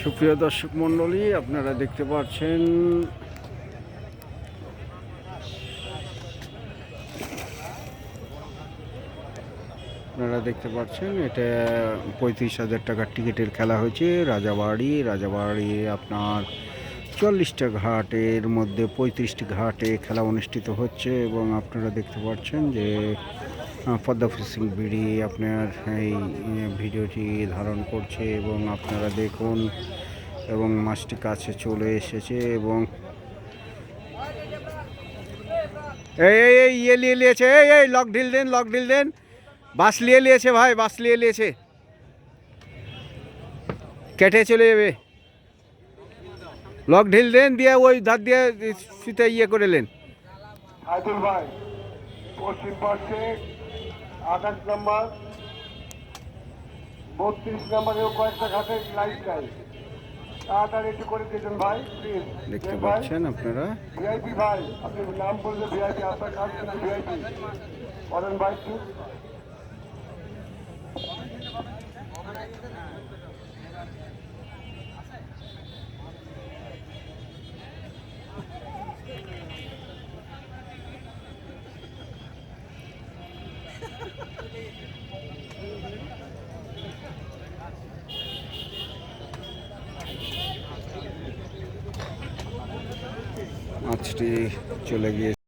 সুপ্রিয় দর্শক মণ্ডলী, আপনারা দেখতে পাচ্ছেন আপনারা দেখতে পাচ্ছেন এটা পঁয়ত্রিশ হাজার টাকার টিকিটের খেলা হয়েছে, রাজাবাড়ি। রাজাবাড়ি আপনার চল্লিশটা ঘাটের মধ্যে পঁয়ত্রিশটি ঘাটে খেলা অনুষ্ঠিত হচ্ছে এবং আপনারা দেখতে পাচ্ছেন যে পদ্মা ফিশিং বিড়ি আপনার এই ভিডিওটি ধারণ করছে এবং আপনারা দেখুন এবং মাছটি কাছে চলে এসেছে এবং এই এই এই ইয়ে নিয়ে নিয়েছে, এই এই, লক ঢিল দেন, লক ঢিল দেন। বাস নিয়ে নিয়েছে ভাই, বাস নিয়ে নিয়েছে। কেটে চলে যাবে। লক ঢিল দেন দিয়ে ওই ধার দিয়ে ফিতে ইয়ে করে নেন। আইদুল ভাই পশ্চিম পাশে আঠাশ নম্বর বত্রিশ নম্বরেও কয়েকটা ঘাটে লাইট নাই। তাড়াতাড়ি একটু করে দিয়েছেন ভাই প্লিজ দেখতে পাচ্ছেন আপনারা? ভিআইপি ভাই আপনি নাম বললে ভিআইপি আপনার কাজ ভিআইপি করেন ভাই মাছটি চলে গিয়ে